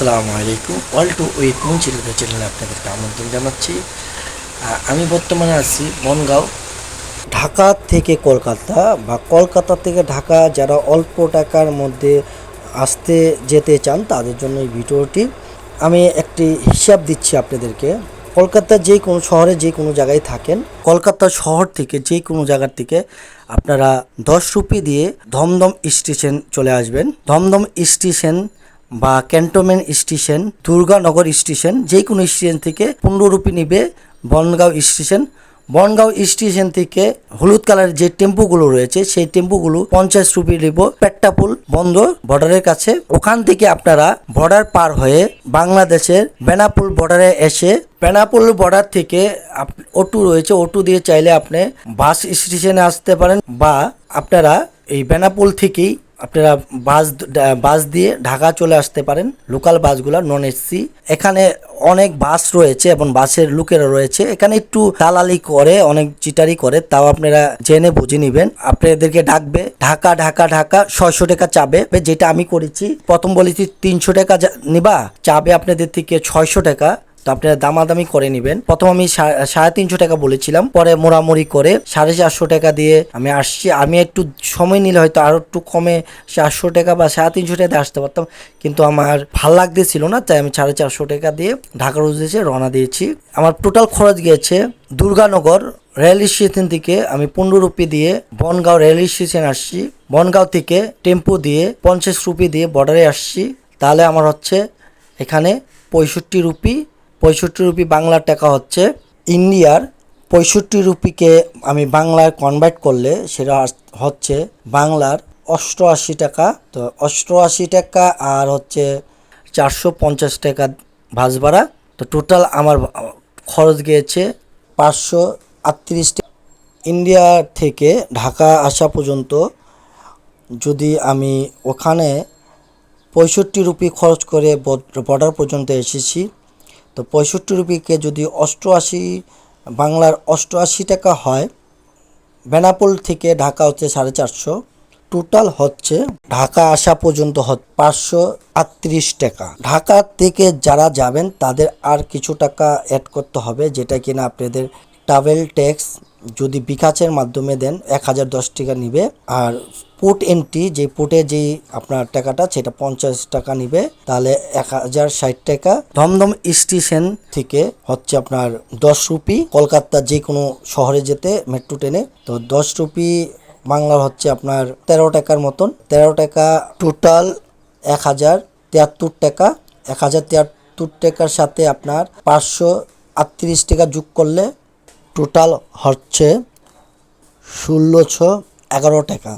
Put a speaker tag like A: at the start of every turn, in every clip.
A: আসসালামু আলাইকুম। অল টু উইথ মুন চিলিকা চ্যানেলে আপনাদেরকে আমন্ত্রণ জানাচ্ছি। আমি বর্তমানে আছি বনগাঁও। ঢাকা থেকে কলকাতা বা কলকাতা থেকে ঢাকা যারা অল্প টাকার মধ্যে আসতে যেতে চান তাদের জন্য এই ভিডিওটি। আমি একটি হিসাব দিচ্ছি আপনাদেরকে। কলকাতার যে কোনো শহরে যে কোনো জায়গায় থাকেন, কলকাতা শহর থেকে যে কোনো জায়গার থেকে আপনারা দশ রুপি দিয়ে ধমধম স্টেশন চলে আসবেন। ধমধম স্টেশন বা ক্যান্টনমেন্ট স্টেশন দুর্গানগর স্টেশন যে কোনো স্টেশন থেকে পনেরো রুপি নিবে বনগাঁও স্টেশন। বনগাঁও স্টেশন থেকে হলুদ কালারের যে টেম্পুগুলো রয়েছে, সেই টেম্পুগুলো পঞ্চাশ রুপি নেব। পেট্টাপুল বন্ধ বর্ডারের কাছে। ওখান থেকে আপনারা বর্ডার পার হয়ে বাংলাদেশের বেনাপুল বর্ডারে এসে, বেনাপুল বর্ডার থেকে অটো রয়েছে, অটো দিয়ে চাইলে আপনি বাস স্টেশনে আসতে পারেন বা আপনারা এই বেনাপুল থেকেই আপনারা বাস বাস দিয়ে ঢাকা চলে আসতে পারেন, লোকাল বাসগুলো নন এসি এখানে অনেক বাস রয়েছে এবং বাসের লোকেরা রয়েছে। এখানে একটু দালালি করে, অনেক চিটারি করে, তাও আপনারা জেনে বুঝে নেবেন। আপনাদেরকে ডাকবে, ঢাকা ঢাকা ঢাকা ছয়শো টাকা চাবে। যেটা আমি করেছি, প্রথম বলেছি তিনশো টাকা নিবা, চাবে আপনাদের থেকে ছয়শো টাকা। তো আপনারা দামাদামি করে নেবেন। প্রথম আমি সাড়ে তিনশো টাকা বলেছিলাম, পরে মোড়ামুড়ি করে সাড়ে চারশো টাকা দিয়ে আমি আসছি। আমি একটু সময় নিলে হয়তো আরও একটু কমে চারশো টাকা বা সাড়ে তিনশো টাকা দিয়ে আসতে পারতাম, কিন্তু আমার ভালো লাগতেছিল না, তাই আমি সাড়ে চারশো টাকা দিয়ে ঢাকার উদ্দেশ্যে রওনা দিয়েছি। আমার টোটাল খরচ গিয়েছে দুর্গানগর রেল স্টেশন থেকে আমি পনেরো রুপি দিয়ে বনগাঁও রেল স্টেশন আসছি। বনগাঁও থেকে টেম্পো দিয়ে পঞ্চাশ রুপি দিয়ে বর্ডারে আসছি। তাহলে আমার হচ্ছে এখানে পঁয়ষট্টি রুপি পঁয়ষট্টি রুপি বাংলার টাকা হচ্ছে। ইন্ডিয়ার পঁয়ষট্টি রুপিকে আমি বাংলায় কনভার্ট করলে সেটা হচ্ছে বাংলার অষ্টআশি টাকা। তো অষ্টআশি টাকা আর হচ্ছে চারশো পঞ্চাশ টাকা বাস ভাড়া। তো টোটাল আমার খরচ গিয়েছে পাঁচশো আটত্রিশ ইন্ডিয়া থেকে ঢাকা আসা পর্যন্ত যদি আমি ওখানে পঁয়ষট্টি রুপি খরচ করে বর্ডার পর্যন্ত এসেছি তো পঁয়ষট্টি রুপিকে যদি অষ্টআশি, বাংলার অষ্টআশি টাকা হয়, বেনাপোল থেকে ঢাকা হচ্ছে সাড়ে চারশো, টোটাল হচ্ছে ঢাকা আসা পর্যন্ত পাঁচশো আটত্রিশ টাকা। ঢাকা থেকে যারা যাবেন, তাদের আর কিছু টাকা অ্যাড করতে হবে, যেটা কিনা আপনাদের ট্রাভেল ট্যাক্স যদি বিকাশের মাধ্যমে দেন, এক হাজার দশ টাকা নিবে। আর পোর্ট এন্ট্রি যে পোর্টে যে আপনার টাকাটা, সেটা পঞ্চাশ টাকা নিবে। তাহলে এক হাজার ষাট টাকা। দমদম স্টেশন থেকে হচ্ছে আপনার দশ রুপি। কলকাতার যে কোনো শহরে যেতে মেট্রো ট্রেনে তো দশ রুপি বাংলার হচ্ছে আপনার তেরো টাকার মতন। তেরো টাকা টোটাল এক হাজার তিয়াত্তর টাকা। এক হাজার তিয়াত্তর টাকার সাথে আপনার পাঁচশো আটত্রিশ টাকা যোগ করলে টোটাল হচ্ছে ষোলোশো এগারো টাকা।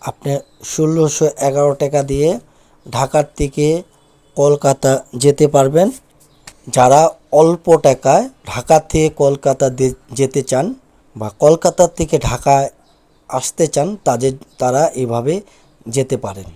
A: আপনি ষোলোশো এগারো টাকা দিয়ে ঢাকার থেকে কলকাতা যেতে পারবেন। যারা অল্প টাকায় ঢাকা থেকে কলকাতা যেতে চান বা কলকাতা থেকে ঢাকায় আসতে চান, তাদের, তারা এভাবে যেতে পারেন।